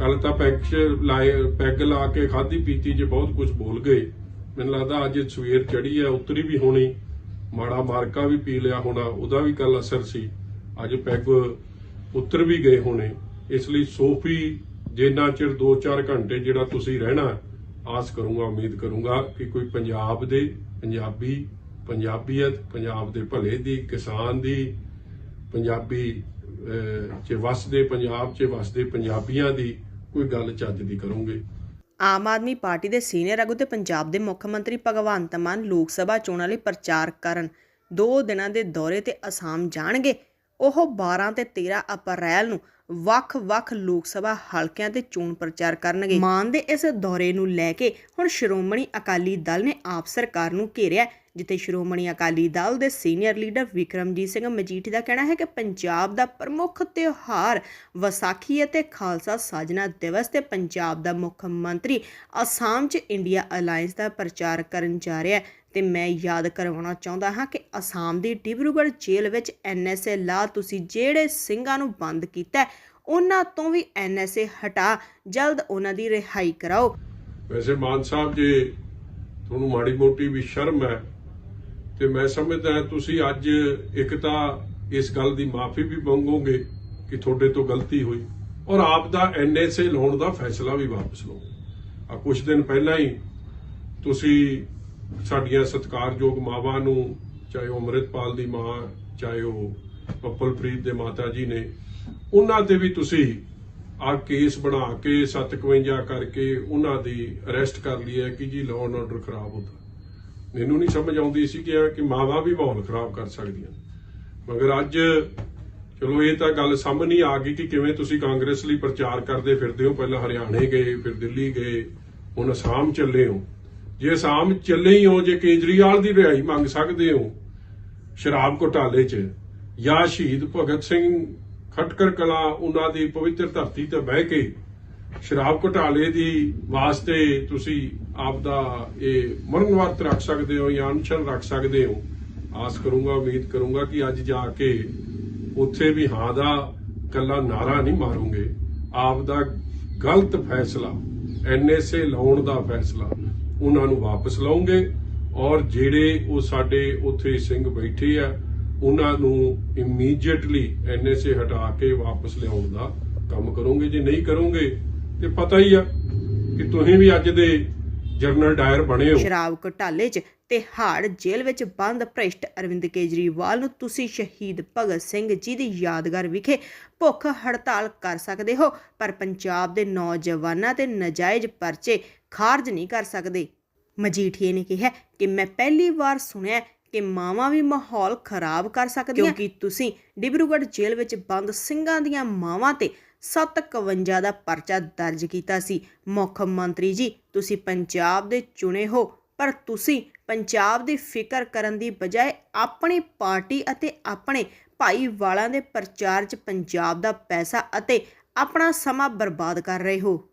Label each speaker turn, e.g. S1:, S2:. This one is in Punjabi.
S1: ਕੱਲ ਤਾਂ ਪੈਗ ਲਾਏ, ਪੈਗ ਲਾ ਕੇ ਖਾਦੀ ਪੀਤੀ 'ਚ ਬਹੁਤ ਕੁਝ ਬੋਲ ਗਏ। ਮੈਨੂੰ ਲੱਗਦਾ ਅੱਜ ਸਵੇਰ ਚੜੀ ਹੈ ਉਤਰੀ ਵੀ ਹੋਣੀ। ਮਾੜਾ ਮਾਰਕਾ ਵੀ ਪੀ ਲਿਆ ਹੋਣਾ, ਉਹਦਾ ਵੀ ਕੱਲ ਅਸਰ ਸੀ। ਅੱਜ ਪੈਗ ਉਤਰ ਵੀ ਗਏ ਹੋਣੇ। ਇਸ ਲਈ ਸੋਫੀ, ਜਿੰਨਾ ਚਿਰ 2-4 ਘੰਟੇ ਜਿਹੜਾ ਤੁਸੀਂ ਰਹਿਣਾ, ਆਸ ਕਰੂੰਗਾ, ਉਮੀਦ ਕਰੂੰਗਾ ਕਿ ਕੋਈ ਪੰਜਾਬ ਦੇ, ਪੰਜਾਬੀ, ਪੰਜਾਬੀਅਤ, ਪੰਜਾਬ ਦੇ ਭਲੇ ਦੀ, ਕਿਸਾਨ ਦੀ, ਪੰਜਾਬੀ ਚ ਵਸਦੇ, ਪੰਜਾਬ ਚ ਵਸਦੇ ਪੰਜਾਬੀਆਂ ਦੀ ਕੋਈ ਗੱਲ ਚੱਜ ਦੀ ਕਰੋਗੇ।
S2: ਆਮ ਆਦਮੀ ਪਾਰਟੀ ਦੇ ਸੀਨੀਅਰ ਆਗੂ ਤੇ ਪੰਜਾਬ ਦੇ ਮੁੱਖ ਮੰਤਰੀ ਭਗਵੰਤ ਮਾਨ ਲੋਕ ਸਭਾ ਚੋਣਾਂ ਲਈ ਪ੍ਰਚਾਰ ਕਰਨ। ਦੋ ਦਿਨਾਂ ਦੇ ਦੌਰੇ ਤੇ ਅਸਾਮ ਜਾਣਗੇ। ਉਹ 12 ਤੇ 13 ਅਪ੍ਰੈਲ ਨੂੰ ਵੱਖ-ਵੱਖ ਲੋਕ ਸਭਾ ਹਲਕਿਆਂ ਤੇ ਚੋਣ ਪ੍ਰਚਾਰ ਕਰਨਗੇ। ਮਾਨ ਦੇ ਇਸ ਦੌਰੇ ਨੂੰ ਲੈ ਕੇ ਹੁਣ ਸ਼੍ਰੋਮਣੀ ਅਕਾਲੀ ਦਲ ਨੇ ਆਪ ਸਰਕਾਰ ਨੂੰ ਘੇਰਿਆ ਜਿੱਥੇ ਸ਼੍ਰੋਮਣੀ ਅਕਾਲੀ ਦਲ ਦੇ ਸੀਨੀਅਰ ਲੀਡਰ ਵਿਕਰਮਜੀਤ ਸਿੰਘ ਮਜੀਠੀ ਦਾ ਕਹਿਣਾ ਹੈ ਕਿ ਪੰਜਾਬ ਦਾ ਪ੍ਰਮੁੱਖ ਤਿਉਹਾਰ ਵਿਸਾਖੀ ਅਤੇ ਖਾਲਸਾ ਸਾਜਨਾ ਦਿਵਸ ਤੇ ਪੰਜਾਬ ਦਾ ਮੁੱਖ ਮੰਤਰੀ ਅਸਾਮ 'ਚ ਇੰਡੀਆ ਅਲਾਈਅੰਸ ਦਾ ਪ੍ਰਚਾਰ ਕਰਨ ਜਾ ਰਿਹਾ ਹੈ। ਤੇ ਮੈਂ ਯਾਦ ਕਰਵਾਉਣਾ ਚਾਹੁੰਦਾ ਹਾਂ ਕਿ ਅਸਾਮ ਦੀ ਡਿਬਰੂਗੜ੍ਹ ਜੇਲ੍ਹ ਵਿੱਚ ਐਨਐਸਏ ਲਾ ਤੁਸੀਂ ਜਿਹੜੇ ਸਿੰਘਾਂ ਨੂੰ ਬੰਦ ਕੀਤਾ ਉਹਨਾਂ ਤੋਂ ਵੀ ਐਨਐਸਏ ਹਟਾ, ਜਲਦ ਉਹਨਾਂ ਦੀ ਰਿਹਾਈ ਕਰਾਓ।
S1: ਵੈਸੇ ਮਾਨ ਸਾਹਿਬ ਜੇ, ਤੁਹਾਨੂੰ ਮਾੜੀ ਮੋਟੀ ਵੀ ਸ਼ਰਮ ਹੈ, ਤੇ ਮੈਂ ਸਮਝਦਾ ਤੁਸੀਂ ਅੱਜ ਇੱਕ ਤਾਂ ਇਸ ਗੱਲ ਦੀ ਮਾਫੀ ਵੀ ਮੰਗੋਗੇ ਕਿ ਤੁਹਾਡੇ ਤੋਂ ਗਲਤੀ ਹੋਈ, ਔਰ ਆਪ ਦਾ ਐਨਐਸਏ ਲਾਉਣ ਦਾ ਫੈਸਲਾ ਵੀ ਵਾਪਸ ਲਓ। ਆ ਕੁਝ ਦਿਨ ਪਹਿਲਾਂ ਹੀ ਤੁਸੀਂ ਸਾਡੀਆਂ ਸਤਿਕਾਰਯੋਗ ਮਾਵਾਂ ਨੂੰ, ਚਾਹੇ ਉਹ ਅੰਮ੍ਰਿਤਪਾਲ ਦੀ ਮਾਂ, ਚਾਹੇ ਉਹ ਪੱਪਲਪ੍ਰੀਤ ਦੇ ਮਾਤਾ ਜੀ ਨੇ ਉਹਨਾਂ ਤੇ ਵੀ ਤੁਸੀਂ ਆ ਕੇਸ ਬਣਾ ਕੇ 751 ਕਰਕੇ ਉਹਨਾਂ ਦੀ ਅਰੈਸਟ ਕਰ ਲਈ ਹੈ ਕਿ ਜੀ ਲਾਅ ਐਂਡ ਆਰਡਰ ਖਰਾਬ ਹੁੰਦਾ। ਮੈਨੂੰ ਨਹੀਂ ਸਮਝ ਆਉਂਦੀ ਸੀ ਕਿ ਕਿ ਮਾਵਾਂ ਵੀ ਮਾਹੌਲ ਖਰਾਬ ਕਰ ਸਕਦੀਆਂ। ਮਗਰ ਅੱਜ ਚਲੋ ਇਹ ਤਾਂ ਗੱਲ ਸਾਹਮਣੇ ਆ ਗਈ ਕਿ ਕਿਵੇਂ ਤੁਸੀਂ ਕਾਂਗਰਸ ਲਈ ਪ੍ਰਚਾਰ ਕਰਦੇ ਫਿਰਦੇ ਹੋ। ਪਹਿਲਾਂ ਹਰਿਆਣੇ ਗਏ, ਫਿਰ ਦਿੱਲੀ ਗਏ, ਹੁਣ ਅਸਾਮ ਚੱਲੇ ਹੋ। ਜੇ ਅਸਾਮ ਚੱਲੇ ਹੀ ਹੋ, ਜੇ ਕੇਜਰੀਵਾਲ ਦੀ ਰਿਹਾਈ ਮੰਗ ਸਕਦੇ ਹੋ ਸ਼ਰਾਬ ਘੁਟਾਲੇ 'ਚ ਜਾਂ ਸ਼ਹੀਦ ਭਗਤ ਸਿੰਘ ਖਟਕਰ ਕਲਾ ਉਹਨਾਂ ਦੀ ਪਵਿੱਤਰ ਧਰਤੀ ਤੇ ਬਹਿ ਕੇ ਸ਼ਰਾਬ ਘੁਟਾਲੇ ਦੀ ਵਾਸਤੇ ਤੁਸੀਂ ਆਪ ਦਾ ਇਹ ਮਰਨ ਰੱਖ ਸਕਦੇ ਹੋ ਜਾਂ ਅਨਸ਼ਨ ਰੱਖ ਸਕਦੇ ਹੋ। ਆਸ ਕਰੂੰਗਾ, ਉਮੀਦ ਕਰੂੰਗਾ ਕਿ ਅੱਜ ਜਾ ਕੇ ਉੱਥੇ ਵੀ ਹਾਂ ਦਾ ਕੱਲਾ ਨਾਰਾ ਨਹੀਂ ਮਾਰੋਗੇ। ਆਪ ਦਾ ਗਲਤ ਫੈਸਲਾ, ਐਨਐਸਏ ਲਾਉਣ ਦਾ ਫੈਸਲਾ ਉਹਨਾਂ ਨੂੰ ਵਾਪਸ ਲਓਗੇ ਔਰ ਜਿਹੜੇ ਉਹ ਸਾਡੇ ਉੱਥੇ ਸਿੰਘ ਬੈਠੇ ਆ ਉਹਨਾਂ ਨੂੰ ਇਮੀਡੀਏਟਲੀ ਐਨਐਸਏ ਹਟਾ ਕੇ ਵਾਪਸ ਲਿਆਉਣ ਦਾ ਕੰਮ ਕਰੋਗੇ। ਜੇ ਨਹੀਂ ਕਰੋਗੇ, ਤੇ ਪਤਾ ਹੀ ਆ ਕਿ ਤੁਸੀਂ ਵੀ ਅੱਜ ਦੇ ਜਰਨਲ ਡਾਇਰ ਬਣੇ ਹੋ।
S2: ਸ਼ਰਾਬ ਘੁਟਾਲੇ 'ਚ ਤੇ ਹਾੜ ਜੇਲ੍ਹ ਵਿੱਚ ਬੰਦ ਭ੍ਰਿਸ਼ਟ ਅਰਵਿੰਦ ਕੇਜਰੀਵਾਲ ਨੂੰ ਤੁਸੀਂ ਸ਼ਹੀਦ ਭਗਤ ਸਿੰਘ ਜੀ ਦੀ ਯਾਦਗਾਰ ਵਿਖੇ ਭੁੱਖ ਹੜਤਾਲ ਕਰ ਸਕਦੇ ਹੋ, ਪਰ ਪੰਜਾਬ ਦੇ ਨੌਜਵਾਨਾਂ ਤੇ ਨਜਾਇਜ਼ ਪਰਚੇ ਖਾਰਜ ਨਹੀਂ ਕਰ ਸਕਦੇ। ਮਜੀਠੀਏ ਨੇ ਕਿਹਾ ਕਿ ਮੈਂ ਪਹਿਲੀ ਵਾਰ ਸੁਣਿਆ ਕਿ ਮਾਵਾਂ ਵੀ ਮਾਹੌਲ ਖਰਾਬ ਕਰ ਸਕਦੀਆਂ। ਕਿਉਂਕਿ ਤੁਸੀਂ ਡਿਬਰੂਗੜ੍ਹ ਜੇਲ੍ਹ ਵਿੱਚ ਬੰਦ ਸਿੰਘਾਂ ਦੀਆਂ ਮਾਵਾਂ ਤੇ 751 ਦਾ ਪਰਚਾ ਦਰਜ ਕੀਤਾ ਸੀ। ਮੁੱਖ ਮੰਤਰੀ ਜੀ, ਤੁਸੀਂ ਪੰਜਾਬ ਦੇ ਚੁਣੇ ਹੋ, ਪਰ ਤੁਸੀਂ ਪੰਜਾਬ ਦੀ ਫਿਕਰ ਕਰਨ ਦੀ ਬਜਾਏ ਆਪਣੀ ਪਾਰਟੀ ਅਤੇ ਆਪਣੇ ਭਾਈਵਾਲਾਂ ਦੇ ਪ੍ਰਚਾਰ 'ਚ ਪੰਜਾਬ ਦਾ ਪੈਸਾ ਅਤੇ ਆਪਣਾ ਸਮਾਂ ਬਰਬਾਦ ਕਰ ਰਹੇ ਹੋ।